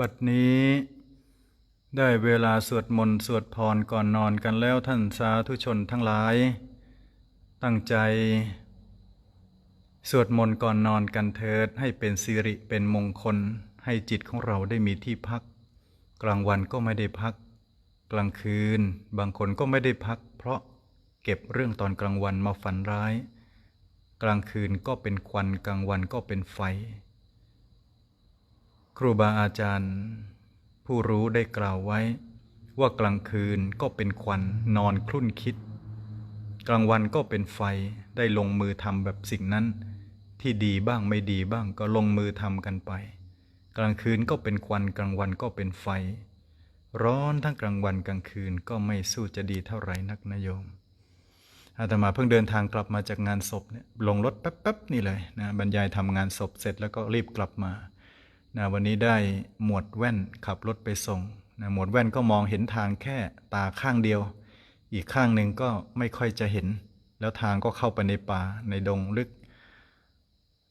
บัดนี้ได้เวลาสวดมนต์สวดพรก่อนนอนกันแล้วท่านสาธุชนทั้งหลาย ตั้งใจ สวดมนต์ก่อนนอนกันเถิดให้เป็นสิริเป็นมงคล ให้จิตของเราได้มีที่พัก กลางวันก็ไม่ได้พัก กลางคืน บางคนก็ไม่ได้พัก เพราะเก็บเรื่องตอนกลางวันมาฝันร้าย กลางคืนก็เป็นควันกลางวันก็เป็นไฟ ครูบาอาจารย์ ผู้รู้ได้กล่าวไว้ ว่ากลางคืนก็เป็นควันนอนคลุ่นคิด กลางวันก็เป็นไฟได้ลงมือทำแบบสิ่งนั้น ที่ดีบ้างไม่ดีบ้างก็ลงมือทำกันไป กลางคืนก็เป็นควันกลางวันก็เป็นไฟ ร้อนทั้งกลางวันกลางคืนก็ไม่สู้จะดีเท่าไหร่นักนะโยมอาตมาเพิ่งเดินทางกลับมาจากงานศพเนี่ยลงรถแป๊บๆนี่เลยนะบรรยายทำงานศพเสร็จแล้วก็รีบกลับมา นะวันนี้ได้หมวดแว่นขับรถไปส่งนะหมวดแว่นก็มองเห็นทางแค่ตาข้างเดียว อีกข้างหนึ่งก็ไม่ค่อยจะเห็น แล้วทางก็เข้าไปในป่าในดงลึก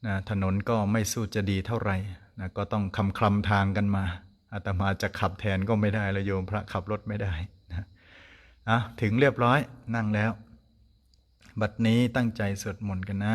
นะถนนก็ไม่สู้จะดีเท่าไหร่นะก็ต้องคำคลำทางกันมาอาตมาจะขับแทนก็ไม่ได้ละโยมพระขับรถไม่ได้นะอะถึงเรียบร้อยนั่งแล้ว บัดนี้ตั้งใจสวดมนต์กันนะ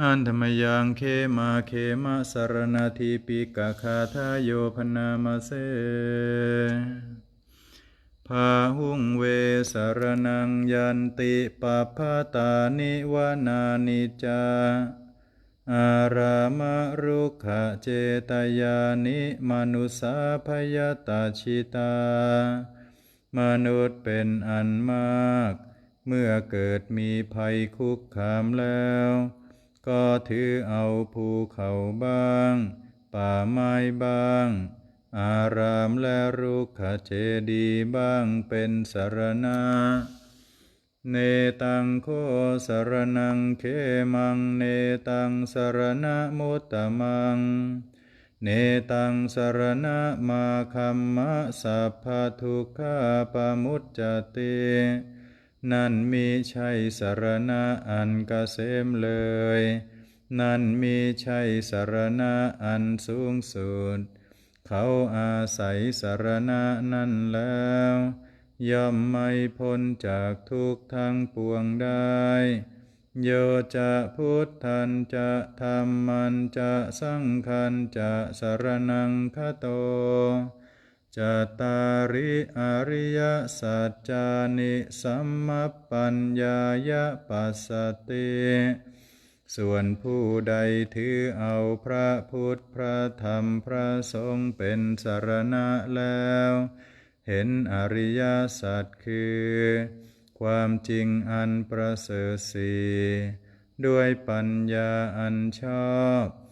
หันธรรมยังเคมาเคมาสารนาทีปิกาคาทายโยพนามาเสพาหุงเวสารนังยันติปปพาตานิวานานิจา อารามรุขะเจตยานิมนุสาพยตาชิตา มนุษย์เป็นอันมาก เมื่อเกิดมีภัยคุกคามแล้ว ก็ถือเอาภูเขาบ้าง ป่าไม้บ้าง อารามและรุกขเจดีย์บ้างเป็นสารณะ เนตังโคสารนังเคมัง เนตังสารณะมุตตมัง เนตังสารณะมาคัมมะสัพพทุกขาปมุจจติ นั่นมีใช่สารณะอันกเกษมเลย นั่นมีใช่สารณะอันสูงสุด เขาอาศัยสารณะนั่นแล้ว ย่อมไม่พ้นจากทุกทั้งปวงได้ โยจะพุทธันจะธรรมันจะสังคันจะสารนังคโต จตาริอริยสัจจานิสัมมปัญญายปัสสติส่วนผู้ใดถือเอาพระพุทธพระธรรมพระสงฆ์เป็นสารณะแล้ว เห็นอริยสัจคือ ความจริงอันประเสริฐสีด้วยปัญญาอันชอบ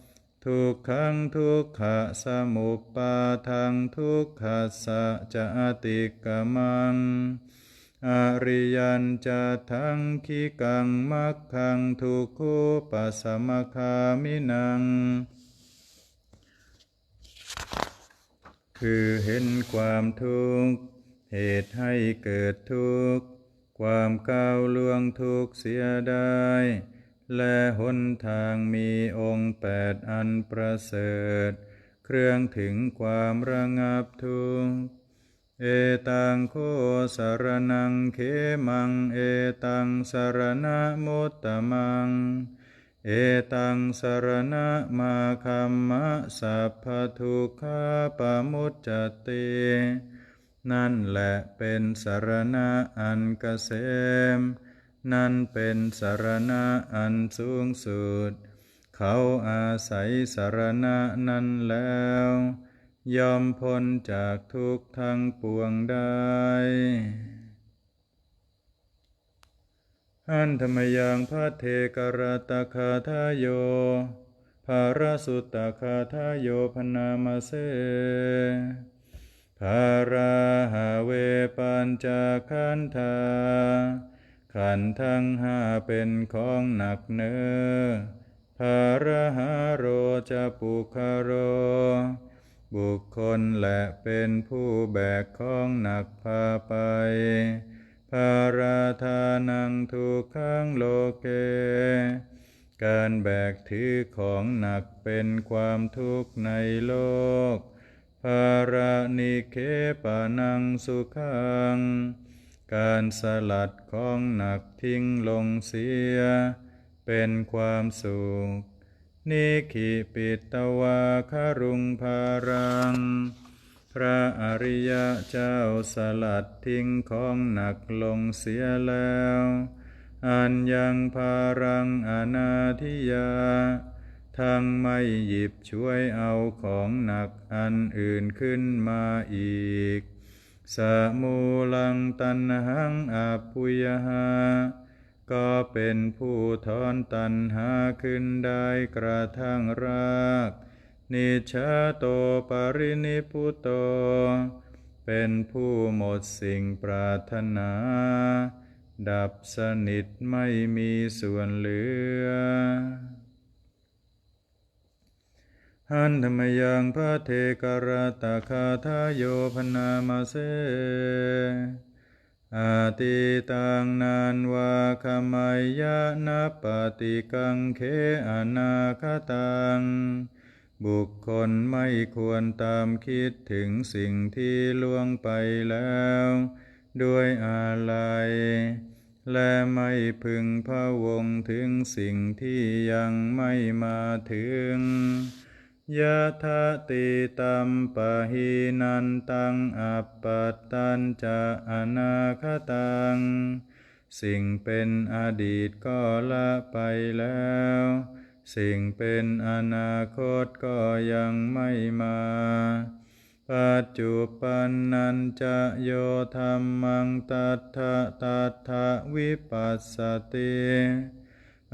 ทุกขังทุกขะสมุปปาทังทุกขัสะจะติกมัง อริยันจะทังขีกังมักขังทุกขุปัสสมคามินัง คือเห็นความทุกข์เหตุให้เกิดทุกข์ความก้าวล่วงทุกข์เสียได้ และหนทางมีองค์แปดอันประเสริฐ เครื่องถึงความระงับทุกข์เอตังโคสารนังเขมัง เอตังสารณะมุตตมัง เอตังสารณะมาคัมมะสัพพทุกขาปามุจจตินั่นแหละเป็นสารณะอันเกษม นั่นเป็นสารณะอันสูงสุด เขาอาศัยสารณะนั้นแล้วยอมพ้นจากทุกข์ทั้งปวงได้อันธรรมยังพระเทกรตคาทายโย ภารสุตตคาทายโยพนามาเสภาราหาเวปัญจขันธา ขันทั้งห้าเป็นของหนักเนือภาระหาโรจะปุคโร บุคคลและเป็นผู้แบกของหนักพาไป ภาราธานังทุกขังโลเก การแบกถือของหนักเป็นความทุกข์ในโลก ภารานิเคปานังสุขัง การสลัดของหนักทิ้งลงเสีย เป็นความสุข นิขิปิตวาคารุงภารัง พระอริยเจ้าสลัดทิ้งของหนักลงเสียแล้ว อันยังภารังอนาธิยาทั้งไม่หยิบช่วยเอาของหนักอันอื่นขึ้นมาอีก สมูลังตันหังอาปุยหาก็เป็นผู้ถอนตันหาขึ้นได้กระทั่งราก นิชาโตปรินิพุโต เป็นผู้หมดสิ่งปรารถนา ดับสนิทไม่มีส่วนเหลือ หันธรรมยังพระเทกรตาคาทายโยพนามาเสอาติตังนานวาคมายะนาปฏิกังเขอนาคตัง บุคคลไม่ควรตามคิดถึงสิ่งที่ล่วงไปแล้ว ด้วยอะไรและไม่พึงพะวงถึงสิ่งที่ยังไม่มาถึง ยะทะติตัมปะหินันตังอัปปัตตันจะอนาคตัง สิ่งเป็นอดีตก็ละไปแล้ว สิ่งเป็นอนาคตก็ยังไม่มา ปัจจุปันนันจะโยธรรมังตัทธะตัทธะวิปัสสติ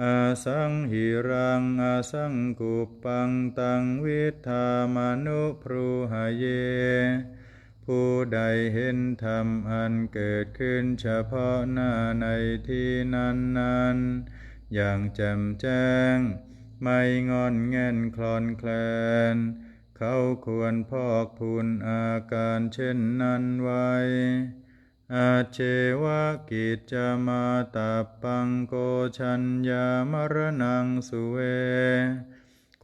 อาสังหิรังอาสังกุปปังตังวิธามนุพรูหเย ผู้ใดเห็นธรรมอันเกิดขึ้นเฉพาะหน้าในที่นั้นนั้นอย่างแจ่มแจ้ง ไม่งอนแง่นคลอนแคลน เขาควรพอกพูนอาการเช่นนั้นไว้ อาเชวะกิจจมาตาปังโกชัญญามรณังสุเว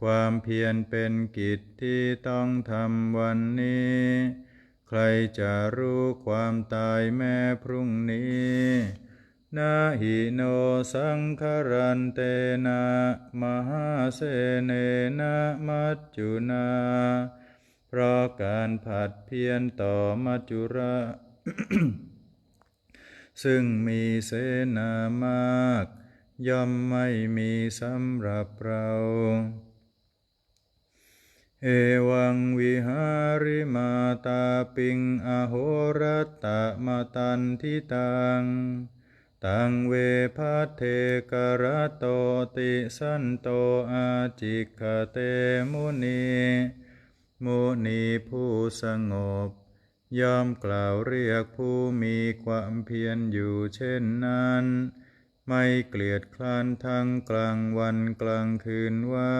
ความเพียรเป็นกิจที่ต้องทำวันนี้ ใครจะรู้ความตายแม้พรุ่งนี้นาหิโนสังคารันเตนะมหาเสเนนะมัจจุนาเพราะการผัดเพียรต่อมัจจุระ ซึ่งมีเสนามาก ย่อมไม่มีสำหรับเรา เอวังวิหาริมาตาปิงอโหรตตะมาตันทิตัง ตังเวพัเทกรโตติสันโตอาจิกเตมุนี มุนีผู้สงบ ย่อมกล่าวเรียกผู้มีความเพียรอยู่เช่นนั้น ไม่เกลียดคลานทั้งกลางวันกลางคืนว่า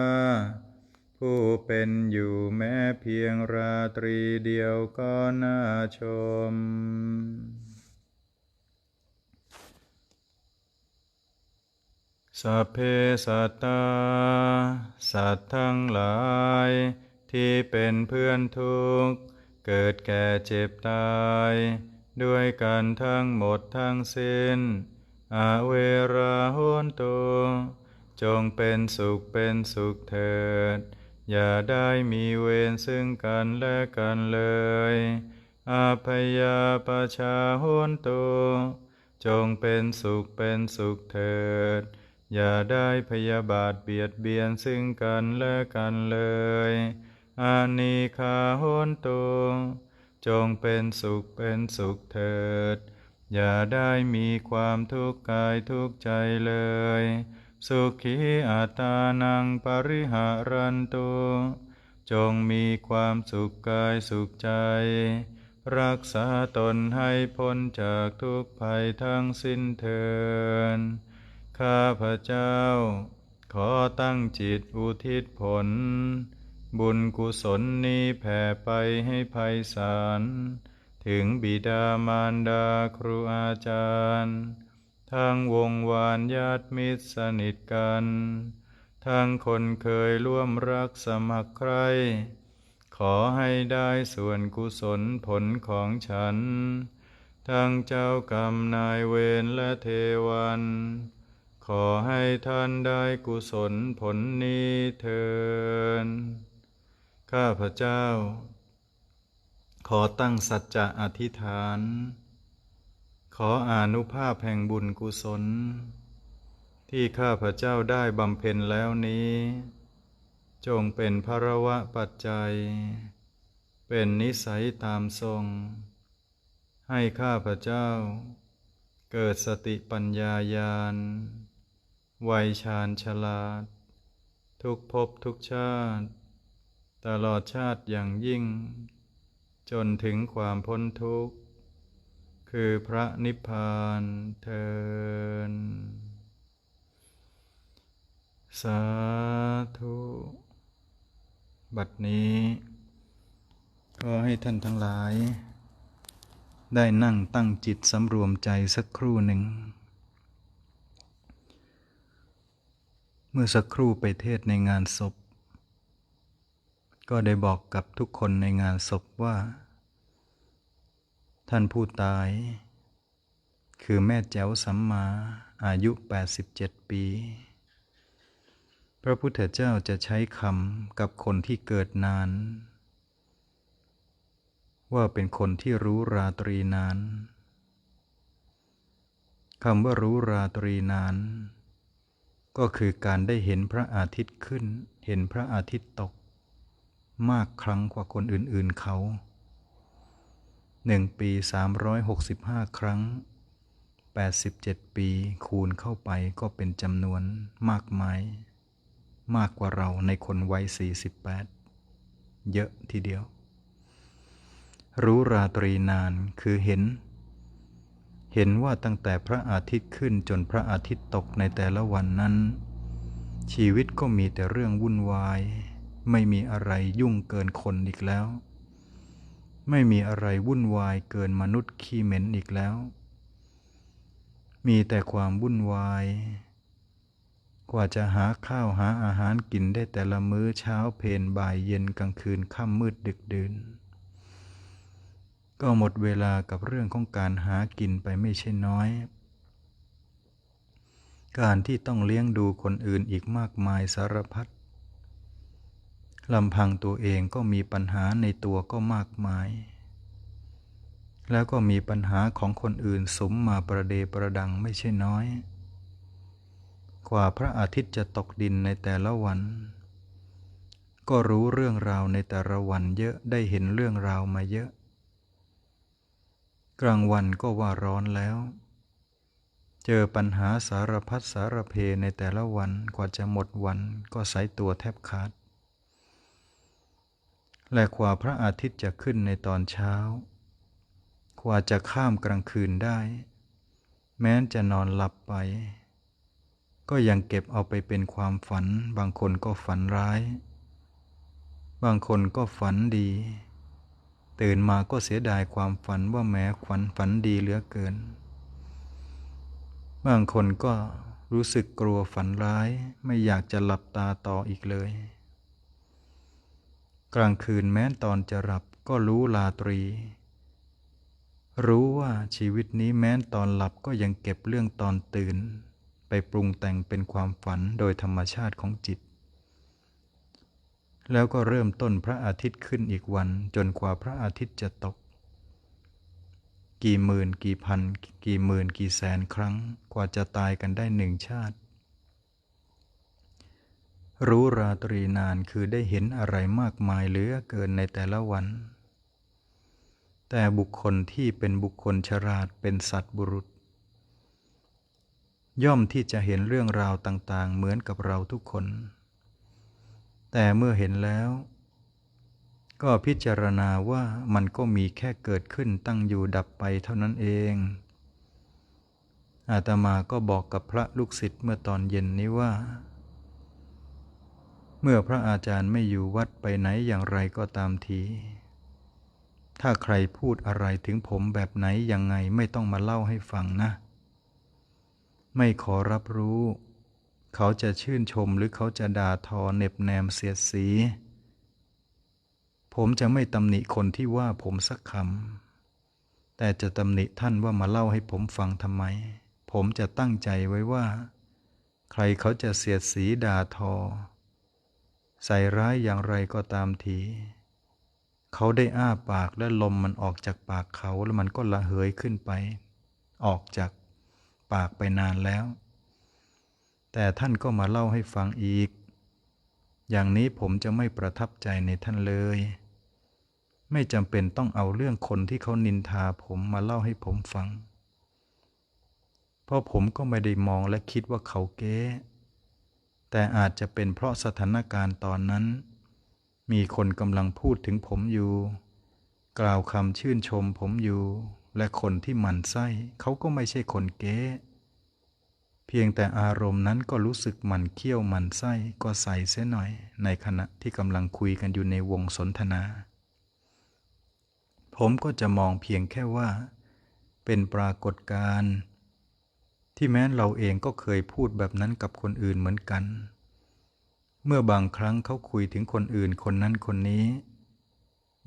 ผู้เป็นอยู่แม้เพียงราตรีเดียวก็น่าชม สัพเพสัตตา สัตว์ทั้งหลาย ที่เป็นเพื่อนทุกข์ เกิดแก่เจ็บตาย ด้วยกันทั้งหมดทั้งสิ้นอาเวราโหนตุจงเป็นสุขเป็นสุขเถิด อย่าได้มีเวรซึ่งกันและกันเลยอาพยาปชาโหนตุจงเป็นสุขเป็นสุขเถิด อย่าได้พยาบาทเบียดเบียนซึ่งกันและกันเลย อานิคาโหนตุจงเป็นสุขเป็นสุขเถิด อย่าได้มีความทุกข์กายทุกข์ใจเลย สุขีอัตานังปริหารันตุจงมีความสุขกายสุขใจ รักษาตนให้พ้นจากทุกภัยทั้งสิ้นเทินข้าพระเจ้า ขอตั้งจิตอุทิศผล บุญกุศลนี้แผ่ไปให้ภัยสารถึงบิดามารดาครูอาจารย์ ทั้งวงวานญาติมิตรสนิทกัน ทั้งคนเคยร่วมรักสมัครใคร ขอให้ได้ส่วนกุศลผลของฉัน ทั้งเจ้ากรรมนายเวรและเทวัน ขอให้ท่านได้กุศลผลนี้เทิน ข้าพระเจ้า ขอตั้งสัจจะอธิษฐาน ขออนุภาพแห่งบุญกุศล ที่ข้าพระเจ้าได้บำเพ็ญแล้วนี้ จงเป็นภระวะปัจจัย เป็นนิสัยตามทรง ให้ข้าพระเจ้า เกิดสติปัญญายาณวัยชาญฉลาด ทุกภพทุกชาติ ตลอดชาติอย่างยิ่ง จนถึงความพ้นทุกข์ คือพระนิพพานเทินสาธุ บัดนี้ ก็ให้ท่านทั้งหลาย ได้นั่งตั้งจิตสำรวมใจสักครู่หนึ่ง เมื่อสักครู่ไปเทศในงานศพ ก็ได้บอกกับทุกคนในงานศพว่า ท่านผู้ตาย คือแม่แจ๋วสัมมาอายุ 87 ปี พระพุทธเจ้าจะใช้คำกับคนที่เกิดนาน ว่าเป็นคนที่รู้ราตรีนานคำว่ารู้ราตรีนาน ก็คือการได้เห็นพระอาทิตย์ขึ้น เห็นพระอาทิตย์ตก มากครั้งกว่าคนอื่นๆเขาหนึ่งปี 365 ครั้ง 87 ปีคูณเข้าไปก็เป็นจำนวนมากมาย มากกว่าเราในคนวัย 48 เยอะทีเดียว รู้ราตรีนานคือเห็น เห็นว่าตั้งแต่พระอาทิตย์ขึ้นจนพระอาทิตย์ตกในแต่ละวันนั้น ชีวิตก็มีแต่เรื่องวุ่นวาย ไม่มีอะไรยุ่งเกินคนอีกแล้ว ไม่มีอะไรวุ่นวายเกินมนุษย์ขี้เหม็นอีกแล้ว มีแต่ความวุ่นวาย กว่าจะหาข้าวหาอาหารกินได้แต่ละมื้อเช้าเพนบ่ายเย็นกลางคืนค่ำมืดดึกดื่น ก็หมดเวลากับเรื่องของการหากินไปไม่ใช่น้อยการที่ต้องเลี้ยงดูคนอื่นอีกมากมายสารพัด ลำพังตัวเองก็มีปัญหาในตัวก็มากมาย แล้วก็มีปัญหาของคนอื่นสมมาประเดประดังไม่ใช่น้อย กว่าพระอาทิตย์จะตกดินในแต่ละวัน ก็รู้เรื่องราวในแต่ละวันเยอะได้เห็นเรื่องราวมาเยอะ กลางวันก็ว่าร้อนแล้ว เจอปัญหาสารพัดสารเพในแต่ละวันกว่าจะหมดวันก็สายตัวแทบขาด และกว่าพระอาทิตย์จะขึ้นในตอนเช้า กว่าจะข้ามกลางคืนได้ แม้จะนอนหลับไป ก็ยังเก็บเอาไปเป็นความฝัน บางคนก็ฝันร้าย บางคนก็ฝันดี ตื่นมาก็เสียดายความฝันว่าแม้ขวัญฝันดีเหลือเกิน บางคนก็รู้สึกกลัวฝันร้ายไม่อยากจะหลับตาต่ออีกเลย กลางคืนแม้ตอนจะหลับก็รู้ลาตรี รู้ว่าชีวิตนี้แม้ตอนหลับก็ยังเก็บเรื่องตอนตื่น ไปปรุงแต่งเป็นความฝันโดยธรรมชาติของจิต แล้วก็เริ่มต้นพระอาทิตย์ขึ้นอีกวันจนกว่าพระอาทิตย์จะตก กี่หมื่นกี่พัน กี่หมื่นกี่แสนครั้งกว่าจะตายกันได้หนึ่งชาติ รู้ราตรีนานคือได้เห็นอะไรมากมายเหลือเกินในแต่ละวัน แต่บุคคลที่เป็นบุคคลฉลาดเป็นสัตว์บุรุษ ย่อมที่จะเห็นเรื่องราวต่างๆ เหมือนกับเราทุกคน แต่เมื่อเห็นแล้ว ก็พิจารณาว่ามันก็มีแค่เกิดขึ้นตั้งอยู่ดับไปเท่านั้นเอง อาตมาก็บอกกับพระลูกศิษย์เมื่อตอนเย็นนี้ว่า เมื่อพระอาจารย์ไม่อยู่วัดไปไหนอย่างไรก็ตามที ถ้าใครพูดอะไรถึงผมแบบไหนยังไงไม่ต้องมาเล่าให้ฟังนะ ไม่ขอรับรู้ เขาจะชื่นชมหรือเขาจะด่าทอเน็บแนมเสียดสี ผมจะไม่ตำหนิคนที่ว่าผมสักคำ แต่จะตำหนิท่านว่ามาเล่าให้ผมฟังทำไม ผมจะตั้งใจไว้ว่า ใครเขาจะเสียดสีด่าทอ ใส่ร้ายอย่างไรก็ตามที เขาได้อ้าปากและลมมันออกจากปากเขาแล้วมันก็ละเหยขึ้นไป ออกจากปากไปนานแล้ว แต่ท่านก็มาเล่าให้ฟังอีก อย่างนี้ผมจะไม่ประทับใจในท่านเลย ไม่จำเป็นต้องเอาเรื่องคนที่เขานินทาผมมาเล่าให้ผมฟัง เพราะผมก็ไม่ได้มองและคิดว่าเขาเก๊ แต่อาจจะเป็นเพราะสถานการณ์ตอนนั้น มีคนกำลังพูดถึงผมอยู่ กล่าวคำชื่นชมผมอยู่ และคนที่หมั่นไส้เขาก็ไม่ใช่คนเก๊เพียงแต่อารมณ์นั้นก็รู้สึกหมันเคี้ยวหมันไส้ก็ใส่เสียหน่อย ในขณะที่กำลังคุยกันอยู่ในวงสนทนา ผมก็จะมองเพียงแค่ว่า เป็นปรากฏการณ์ ที่แม้เราเองก็เคยพูดแบบนั้นกับคนอื่นเหมือนกัน เมื่อบางครั้งเขาคุยถึงคนอื่นคนนั้นคนนี้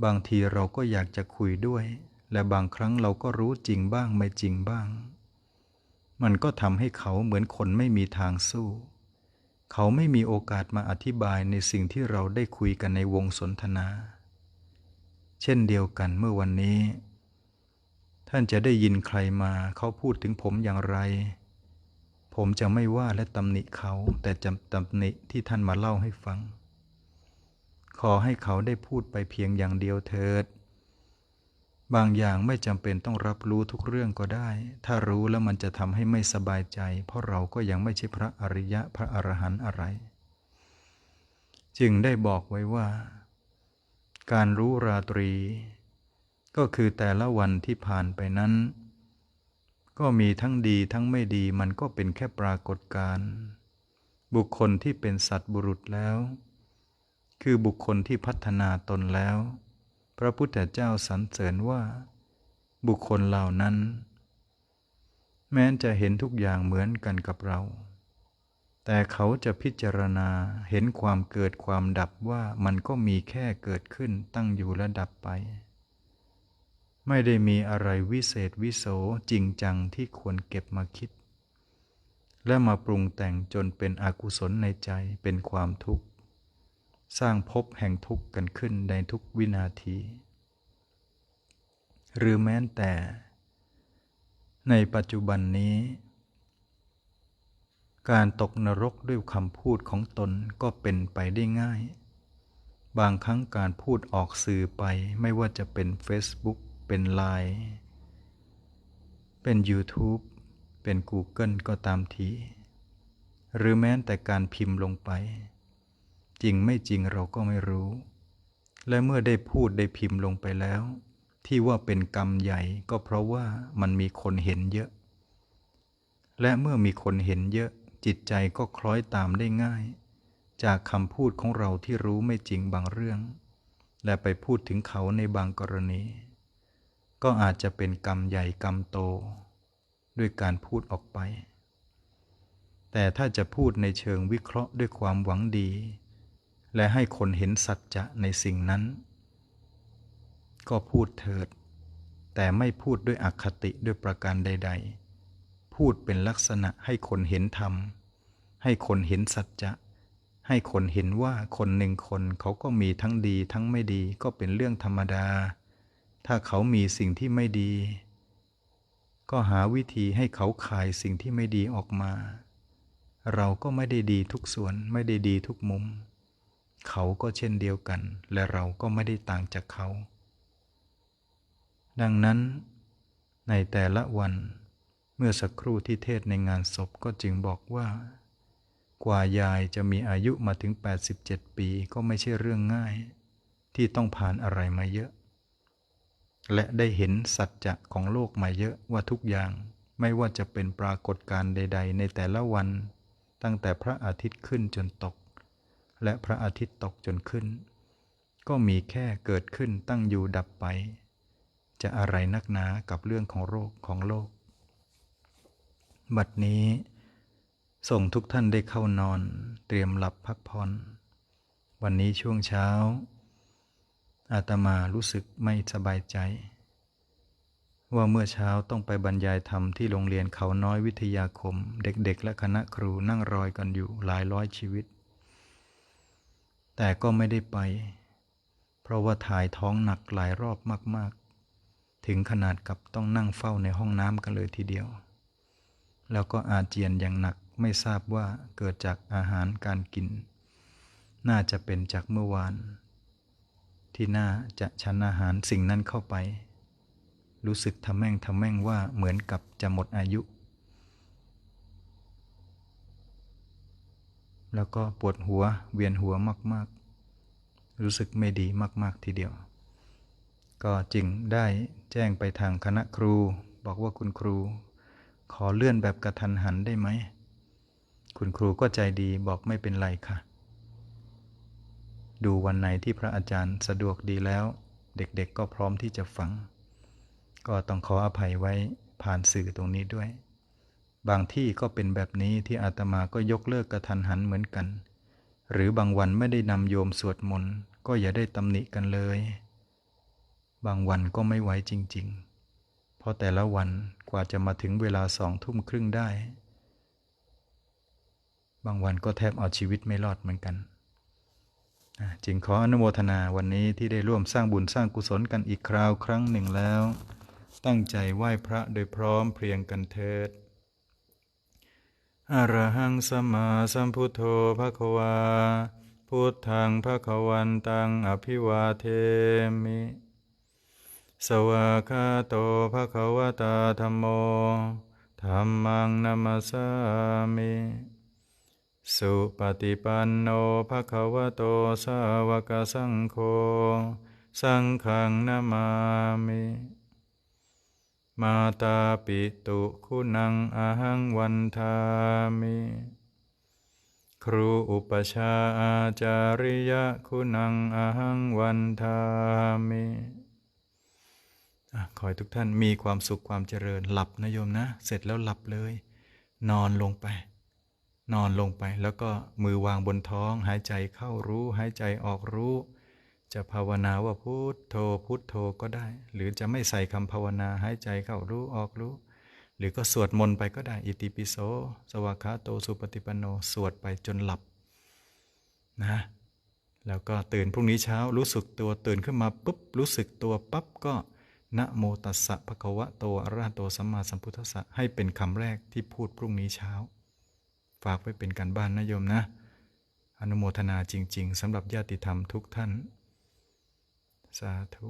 บางทีเราก็อยากจะคุยด้วย และบางครั้งเราก็รู้จริงบ้างไม่จริงบ้าง มันก็ทำให้เขาเหมือนคนไม่มีทางสู้ เขาไม่มีโอกาสมาอธิบายในสิ่งที่เราได้คุยกันในวงสนทนา เช่นเดียวกันเมื่อวันนี้ท่านจะได้ยินใครมาเขาพูดถึงผมอย่างไร ผมจะไม่ว่าและตำหนิเขา แต่จะตำหนิที่ท่านมาเล่าให้ฟัง ขอให้เขาได้พูดไปเพียงอย่างเดียวเถิด บางอย่างไม่จำเป็นต้องรับรู้ทุกเรื่องก็ได้ ถ้ารู้แล้วมันจะทำให้ไม่สบายใจ เพราะเราก็ยังไม่ใช่พระอริยะพระอรหันต์อะไร จึงได้บอกไว้ว่า การรู้ราตรี ก็คือแต่ละวันที่ผ่านไปนั้น ก็มีทั้งดีทั้งไม่ดีมันก็เป็นแค่ปรากฏการณ์บุคคลที่เป็นสัตว์บุรุษแล้ว คือบุคคลที่พัฒนาตนแล้ว พระพุทธเจ้าสรรเสริญว่า บุคคลเหล่านั้น แม้จะเห็นทุกอย่างเหมือนกันกับเรา แต่เขาจะพิจารณาเห็นความเกิดความดับว่ามันก็มีแค่เกิดขึ้นตั้งอยู่และดับไป ไม่ได้มีอะไรวิเศษวิโสจริงจังที่ควรเก็บมาคิด และมาปรุงแต่งจนเป็นอกุศลในใจเป็นความทุกข์ สร้างภพแห่งทุกข์กันขึ้นในทุกวินาที หรือแม้แต่ ในปัจจุบันนี้ การตกนรกด้วยคำพูดของตนก็เป็นไปได้ง่าย บางครั้งการพูดออกสื่อไปไม่ว่าจะเป็น Facebook เป็น Line เป็น YouTube เป็น Google ก็ตามทีหรือแม้แต่การพิมพ์ลงไป จริงไม่จริงเราก็ไม่รู้ และเมื่อได้พูดได้พิมพ์ลงไปแล้ว ที่ว่าเป็นกรรมใหญ่ก็เพราะว่ามันมีคนเห็นเยอะ และเมื่อมีคนเห็นเยอะ จิตใจก็คล้อยตามได้ง่าย จากคำพูดของเราที่รู้ไม่จริงบางเรื่อง และไปพูดถึงเขาในบางกรณี ก็อาจจะเป็นกรรมใหญ่กรรมโต ด้วยการพูดออกไป แต่ถ้าจะพูดในเชิงวิเคราะห์ด้วยความหวังดี และให้คนเห็นสัจจะในสิ่งนั้น ก็พูดเถิด แต่ไม่พูดด้วยอคติด้วยประการใด ๆ พูดเป็นลักษณะให้คนเห็นธรรม ให้คนเห็นสัจจะให้คนเห็นว่าคนหนึ่งคนเขาก็มีทั้งดีทั้งไม่ดีก็เป็นเรื่องธรรมดา ถ้าเขามีสิ่งที่ไม่ดี ก็หาวิธีให้เขาขายสิ่งที่ไม่ดีออกมา เราก็ไม่ได้ดีทุกส่วนไม่ได้ดีทุกมุม เขาก็เช่นเดียวกัน และเราก็ไม่ได้ต่างจากเขา ดังนั้น ในแต่ละวันเมื่อสักครู่ที่เทศในงานศพก็จึงบอกว่า กว่ายายจะมีอายุมาถึง 87 ปีก็ไม่ใช่เรื่องง่าย ที่ต้องผ่านอะไรมาเยอะ และได้เห็นสัจจะของโลกมาเยอะว่าทุกอย่าง ไม่ว่าจะเป็นปรากฏการณ์ใด ๆ ในแต่ละวัน ตั้งแต่พระอาทิตย์ขึ้นจนตก และพระอาทิตย์ตกจนขึ้น ก็มีแค่เกิดขึ้นตั้งอยู่ดับไป จะอะไรนักหนากับเรื่องของโรคของโลก บัดนี้ ส่งทุกท่านได้เข้านอน เตรียมหลับพักผ่อน วันนี้ช่วงเช้า อาตมารู้สึกไม่สบายใจ ว่าเมื่อเช้าต้องไปบรรยายธรรมที่โรงเรียนเขาน้อยวิทยาคม เด็กๆ และคณะครูนั่งรอยกันอยู่หลายร้อยชีวิต แต่ก็ไม่ได้ไป เพราะว่าถ่ายท้องหนักหลายรอบมากๆ ถึงขนาดกับต้องนั่งเฝ้าในห้องน้ำกันเลยทีเดียว แล้วก็อาเจียนอย่างหนักไม่ทราบว่าเกิดจากอาหารการกิน น่าจะเป็นจากเมื่อวาน ที่น่าจะชันอาหารสิ่งนั้นเข้าไป รู้สึกทำแม่งทำแม่งว่าเหมือนกับจะหมดอายุ แล้วก็ปวดหัวเวียนหัวมาก ๆ รู้สึกไม่ดีมาก ๆ ทีเดียว ก็จึงได้แจ้งไปทางคณะครู บอกว่าคุณครู ขอเลื่อนแบบกระทันหันได้ไหม คุณครูก็ใจดีบอกไม่เป็นไรค่ะ ดูวันไหนที่พระอาจารย์สะดวกดีแล้ว เด็กๆก็พร้อมที่จะฟัง ก็ต้องขออภัยไว้ผ่านสื่อตรงนี้ด้วย บางที่ก็เป็นแบบนี้ที่อาตมาก็ยกเลิกกระทันหันเหมือนกัน หรือบางวันไม่ได้นำโยมสวดมนต์ก็อย่าได้ตำหนิกันเลย บางวันก็ไม่ไหวจริง ๆ เพราะแต่ละวันกว่าจะมาถึงเวลาสองทุ่มครึ่งได้ บางวันก็แทบเอาชีวิตไม่รอดเหมือนกัน จึงขออนุโมทนาวันนี้ที่ได้ร่วมสร้างบุญสร้างกุศลกันอีกคราวครั้งหนึ่งแล้ว ตั้งใจไหว้พระโดยพร้อมเพรียงกันเถิดอรหังสัมมาสัมพุทโธภะคะวา พุทธังภะคะวันตังอภิวาเทมิ สวากาโตภะคะวตาธัมโมธัมมังนัมสสามิ สุปฏิปันโนภะคะวะโตสาวกสังโฆสังฆังนามามิมาตาปิตุคุณังอาหังวันทามิ ครูอุปชาอาจาริยะคุณังอาหังวันทามิขอให้ทุกท่านมีความสุขความเจริญหลับนะโยมนะ เสร็จแล้วหลับเลย นอนลงไป นอนลงไป แล้วก็มือวางบนท้อง หายใจเข้ารู้ หายใจออกรู้ จะภาวนาว่าพุทโธพุทโธก็ได้ หรือจะไม่ใส่คำภาวนาหายใจเข้ารู้ออกรู้ หรือก็สวดมนต์ไปก็ได้ อิติปิโสสวากขาโตสุปฏิปันโนสวดไปจนหลับนะแล้วก็ตื่นพรุ่งนี้เช้ารู้สึกตัวตื่นขึ้นมาปุ๊บรู้สึกตัวปั๊บก็นะโมตัสสะภะคะวะโตอะระหะโตสัมมาสัมพุทธัสสะให้เป็นคำแรกที่พูดพรุ่งนี้เช้า ฝากไว้เป็นการบ้านนะโยมนะ อนุโมทนาจริง ๆสำหรับญาติธรรมทุกท่าน สาธุ